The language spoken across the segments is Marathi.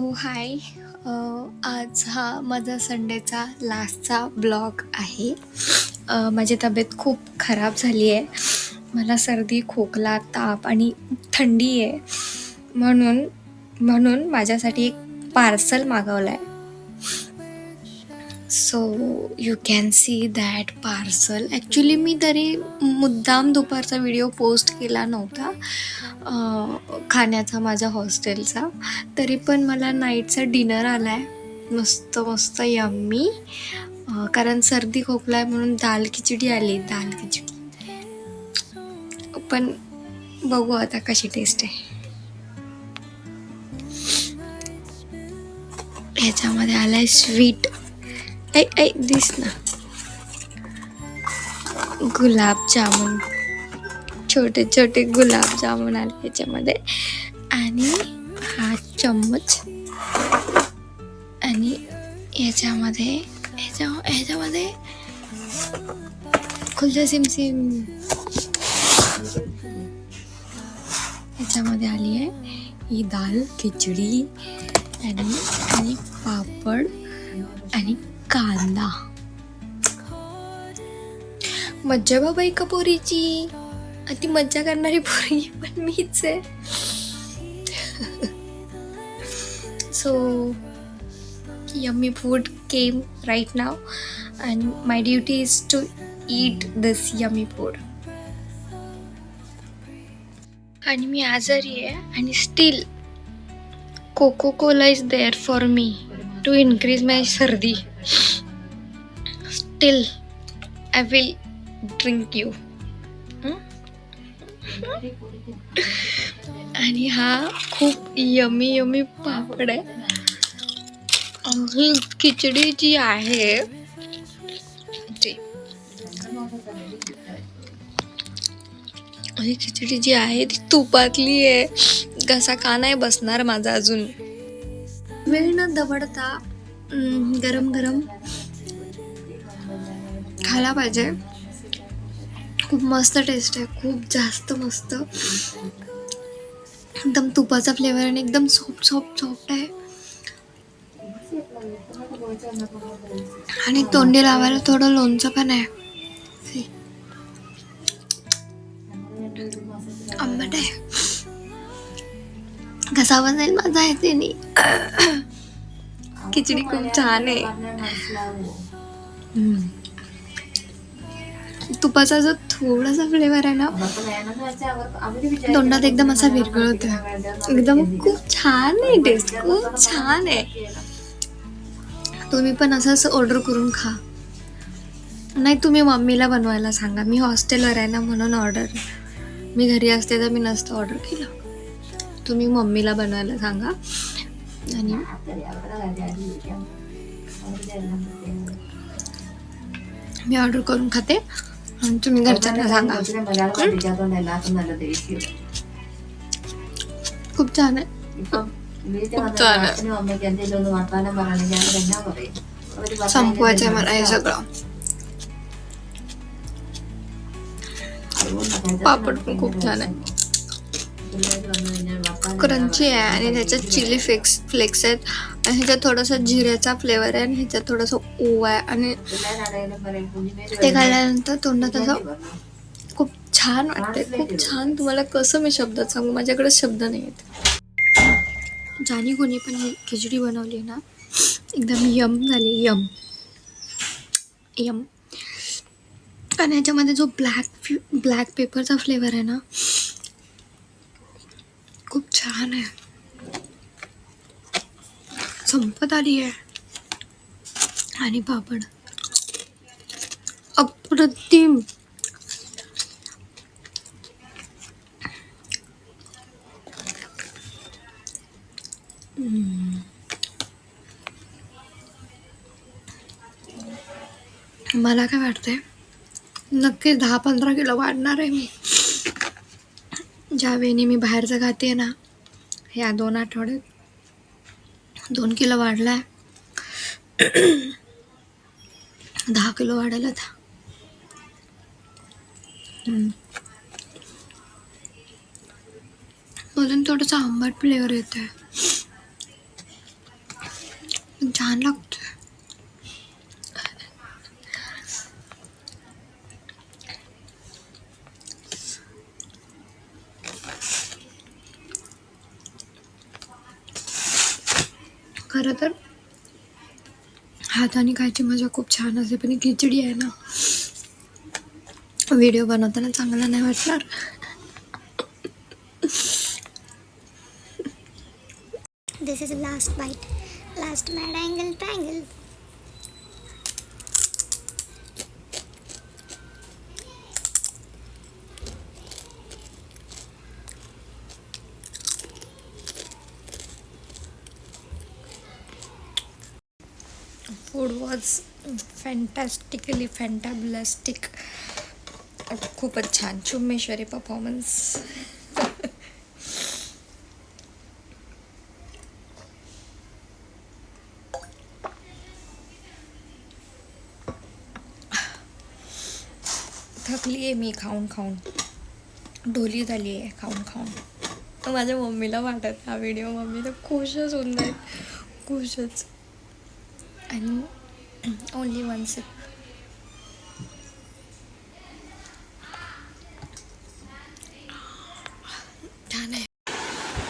हो हाय आज हा माझा संडेचा लास्टचा ब्लॉग आहे. माझी तब्येत खूप खराब झाली आहे. मला सर्दी खोकला ताप आणि थंडी आहे. म्हणून म्हणून माझ्यासाठी एक पार्सल मागवलं आहे so you can see that parcel actually मी तरी मुद्दाम दुपारचा व्हिडिओ पोस्ट केला नव्हता. खाण्याचा माझ्या हॉस्टेलचा तरी पण मला नाईटचा डिनर आला आहे मस्त मस्त यम्मी कारण सर्दी खोकला आहे म्हणून दाल खिचडी आली. दाल खिचडी. पण बघू आता कशी टेस्ट आहे. ह्याच्यामध्ये आलाय स्वीट ऐ ऐ दिस ना. गुलाबजामुन छोटे छोटे गुलाबजामुन आले ह्याच्यामध्ये. आणि हा चम्मच. आणि याच्यामध्ये ह्याच्या ह्याच्यामध्ये खुलच्या सिमसिम. ह्याच्यामध्ये आली आहे ही दाल खिचडी आणि आणि पापड आणि कांदा. मज्जा बाबा एका पोरीची. ती मज्जा करणारी पोरी पण मीच आहे. So yummy food came right now and my duty is to eat this yummy food आणि मी आजारी आहे आणि still Coca Cola is there for me to increase my सर्दी. Till I will drink you आणि हा खूप यमी यमी पापड आहे. ही खिचडी जी आहे ही खिचडी जी आहे ती तुपातली आहे. घसा का नाही बसणार माझा अजून. वेळ न दवडता गरम गरम खायला पाहिजे. खूप मस्त टेस्ट आहे. खूप जास्त मस्त. एकदम तुपाचा फ्लेवर आणि एकदम सॉफ्ट सॉफ्ट सॉफ्ट आहे. आणि तोंडी लावायला थोडं लोणचं पण आहे. आंबट आहे. कसा बसेल माझा आहे ते खिचडी खूप छान आहे. तुपाचा जो थोडासा फ्लेवर आहे ना तोंडात एकदम असा विरघळत एकदम खूप छान आहे टेस्ट खूप छान आहे. तुम्ही पण असंच ऑर्डर करून खा. नाही तुम्ही मम्मीला बनवायला सांगा. मी हॉस्टेलवर आहे ना म्हणून ऑर्डर मी घरी असते तर मी नसतं ऑर्डर केलं. तुम्ही मम्मीला बनवायला सांगा. आणि मी ऑर्डर करून खाते. तुम्ही घरच्यांना सांगा खूप छान आहे संपवायचं आहे मला हे सगळं पापड पण खूप छान आहे क्रंची आहे आणि त्याच्यात चिली फ्लेक्स फ्लेक्स आहेत. आणि ह्याच्यात थोडासा जिऱ्याचा फ्लेवर आहे आणि ह्याच्यात थोडासा ओवा आहे. आणि ते खाल्ल्यानंतर तोंडात असं खूप छान वाटते खूप छान. तुम्हाला कसं मी शब्दात सांगू? माझ्याकडे शब्द नाही आहेत. जाणी कोणी पण ही खिचडी बनवली ना. एकदम यम झाली यम. यम. आणि ह्याच्यामध्ये जो ब्लॅक ब्लॅक पेपरचा फ्लेवर आहे ना छान आहे. संपत आली आहे. आणि पापड अप्रतिम. मला काय वाटतंय? नक्कीच दहा पंधरा किलो वाढणार आहे मी. ज्या वेळी मी बाहेरचं खाते ना ह्या दोन आठवड्यात. दोन किलो वाढला आहे दहा किलो वाढेल आता. अजून थोडंसं आंबट फ्लेवर येत आहे छान लागतोय खरं तर हाताने खायची मजा खूप छान असते पण खिचडी आहे ना व्हिडिओ बनवताना चांगला नाही वाटणार. This is last bite last mad angle was fantastically fantablastic खूपच छान. चुम्मेश्वरी परफॉर्मन्स थकली आहे मी खाऊन खाऊन. ढोली झाली आहे खाऊन खाऊन. माझ्या मम्मीला वाटत हा व्हिडिओ मम्मी तर खुशच होऊन जाईल खुशच आणि ओनली वन सिप छान आहे.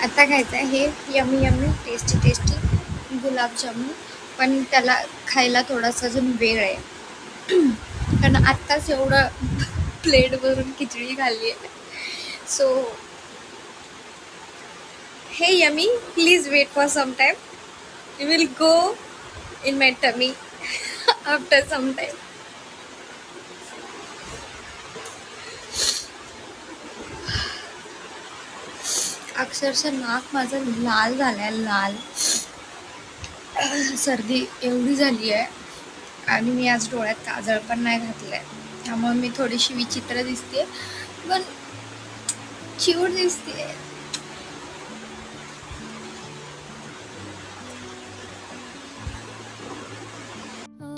आता खायचं आहे हे yummy yummy tasty tasty gulab jamun पण त्याला खायला थोडासा अजून वेळ आहे. कारण आत्ताच एवढं प्लेटवरून खिचडी खाल्ली आहे. सो हे yummy please wait for some time you will go in my tummy after some time अक्षरशः नाक माझं लाल झालंय लाल. सर्दी एवढी झाली आहे आणि मी आज डोळ्यात काजळ पण नाही घातलंय. त्यामुळे मी थोडीशी विचित्र दिसते पण चिवट दिसते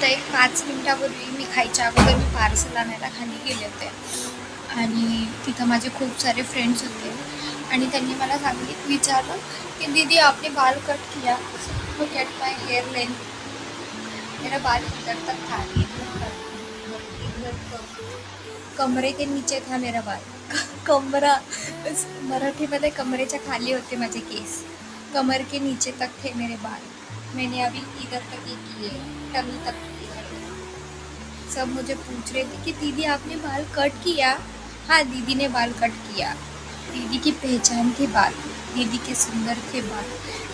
तर एक पाच मिनिटापूर्वी मी खायच्या अगोदर मी पार्सल आणायला खाली गेले होते. आणि तिथं माझे खूप सारे फ्रेंड्स होते. आणि त्यांनी मला सांगितलं विचारलं की दीदी आपने बाल कट किया. लुक एट माय हेअर लेन मेरा बाल इधर तक था इधर कमरे के नीचे था मेरा बाल. कमरा मराठीमध्ये कमरेच्या खाली होते माझे केस. कमर के नीचे तक थे मेरे बाल. मैंने अभी इधर तक ही किए टमी तक सब मुझे पूछ रहे थे कि दीदी आपने बाल कट किया? हाँ दीदी ने बाल कट किया। दीदी की पहचान थे बाल दीदी के सुंदर थे बाल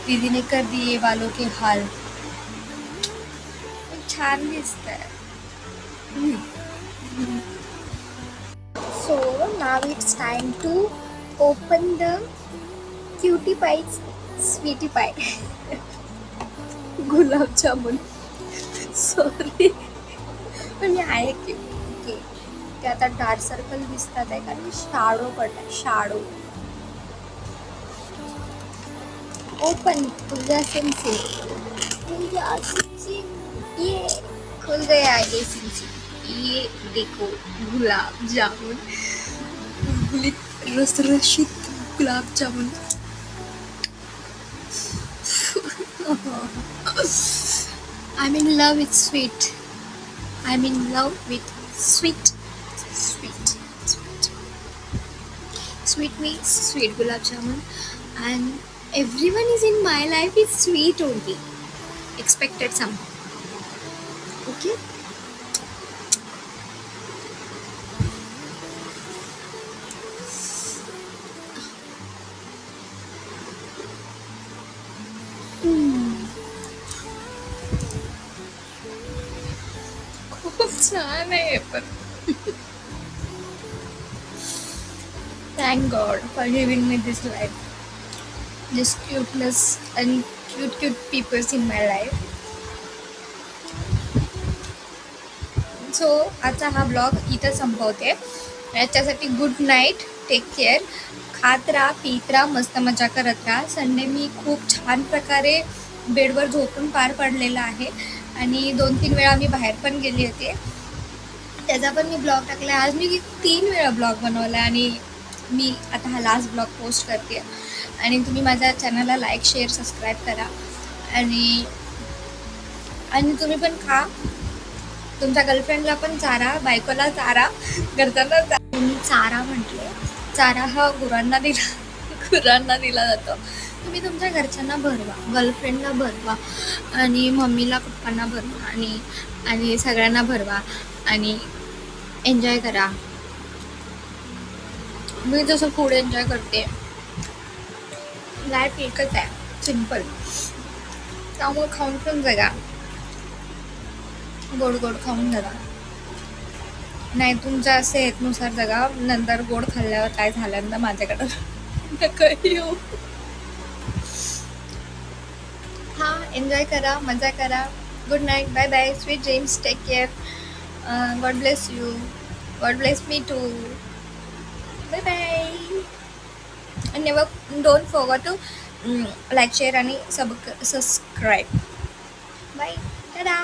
दीदी ने कर दिए बालों के हाल। छान So now it's time to open the cutie pies, sweetie pie. Gulab jamun sorry ते डार्क सर्कल दिसतात आहे कारण शाडो पडलाय शाडो ओपन तुझ्या सेन्सी तुझ्या सेन्सी ये खुल गया ये सेन्सी ये देखो gulab jamun गुलित रसरशीत gulab jamun I'm in love with sweet. I'm in love with sweet. Sweet. Sweet means sweet gulab jamun. And everyone is in my life is sweet only. Expected somehow. Okay? खूप छान आहे पण thank God for giving me this life this cuteness and cute cute peoples in my life so आजचा हा ब्लॉग इथं संपवते. याच्यासाठी गुड नाईट टेक केअर खात राहा पीत राहा मस्त मजा करत राहा. संडे मी खूप छान प्रकारे बेडवर झोपून पार पडलेला आहे. आणि दोन तीन वेळा मी बाहेर पण गेली होते. त्याचा पण मी ब्लॉग टाकला आज मी तीन वेळा ब्लॉग बनवला आणि मी आता हा लास्ट ब्लॉग पोस्ट करते. आणि तुम्ही माझ्या चॅनलला लाईक शेअर सबस्क्राईब करा. आणि आणि तुम्ही पण खा. तुमच्या गर्लफ्रेंडला पण चारा बायकोला चारा घरच्यांना चारा. मी चारा म्हटले. चारा हा गुरांना दिला गुरांना दिला जातो. तुम्ही तुमच्या घरच्यांना भरवा गर्लफ्रेंडला भरवा आणि मम्मीला पप्पांना भरवा आणि आणि सगळ्यांना भरवा आणि एन्जॉय करा. मी जसं फूड एन्जॉय करते. लाईफ एकच आहे. सिंपल त्यामुळे खाऊन पण जगा. गोड गोड खाऊन जगा. नाही तुमच्या सेहतनुसार जगा. नंतर गोड खाल्ल्यावर काय झालं ना माझ्याकडं नका येऊ. हा एन्जॉय करा मजा करा. Good night bye bye sweet dreams take care God bless you God bless me too bye bye and never don't forget to mm, like share आणि सब सबस्क्राईब बाय tada